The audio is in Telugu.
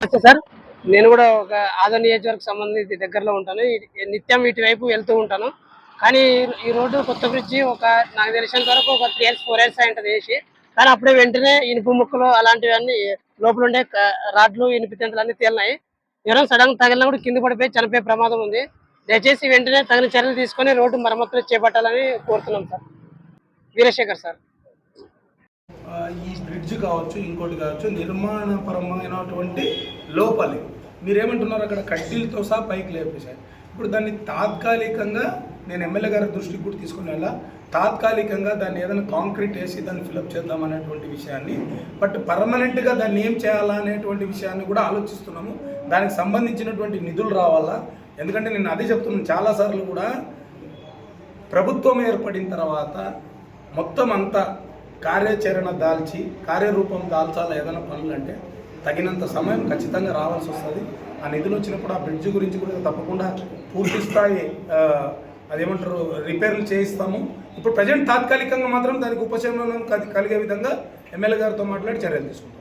నమస్తే సార్. నేను కూడా ఒక ఆద నియోజకవర్గ సంబంధించి దగ్గరలో ఉంటాను. నిత్యం ఇటువైపు వెళ్తూ ఉంటాను. కానీ ఈ- రోడ్డు కొత్త బ్రిడ్జి ఒక నాకు తెలిసినంత వరకు ఒక త్రీ ఇయర్స్ ఫోర్ ఇయర్స్ అయింటది వేసి. కానీ అప్పుడే వెంటనే ఇనుపు ముక్కలు అలాంటివన్నీ లోపల ఉండే రాడ్లు ఇనుపు తెంతలు అన్నీ తేలినాయి. ఎవరైనా సడన్ తగిలినా కూడా కింద పడిపోయి చనిపోయే ప్రమాదం ఉంది. దయచేసి వెంటనే తగిన చర్యలు తీసుకొని రోడ్డు మరమ్మతులు చేపట్టాలని కోరుతున్నాం సార్. వీరశేఖర్ సార్. ఈ బ్రిడ్జ్ కావచ్చు ఇంకోటి కావచ్చు నిర్మాణపరమైనటువంటి లోపలి. మీరేమంటున్నారు అక్కడ కడ్డీలతో సహా పైకి లేపేశారు. ఇప్పుడు దాన్ని తాత్కాలికంగా నేను ఎమ్మెల్యే గారి దృష్టికి కూడా తీసుకుని వెళ్ళా. తాత్కాలికంగా దాన్ని ఏదైనా కాంక్రీట్ వేసి దాన్ని ఫిలప్ చేద్దాం అనేటువంటి విషయాన్ని బట్ పర్మనెంట్గా దాన్ని ఏం చేయాలా అనేటువంటి విషయాన్ని కూడా ఆలోచిస్తున్నాము. దానికి సంబంధించినటువంటి నిధులు రావాలా? ఎందుకంటే నేను అదే చెప్తున్నాను చాలాసార్లు కూడా ప్రభుత్వం ఏర్పడిన తర్వాత మొత్తం అంతా కార్యాచరణ దాల్చి కార్యరూపం దాల్చాలి ఏదైనా పనులు అంటే తగినంత సమయం ఖచ్చితంగా రావాల్సి వస్తుంది. ఆ నిధులు వచ్చినప్పుడు ఆ బ్రిడ్జ్ గురించి కూడా తప్పకుండా పూర్తి స్థాయి అదేమంటారు రిపేర్లు చేయిస్తాము. ఇప్పుడు ప్రజెంట్ తాత్కాలికంగా మాత్రం దానికి ఉపశమనం కలిగే విధంగా ఎమ్మెల్యే గారితో మాట్లాడి చర్యలు తీసుకుంటాం.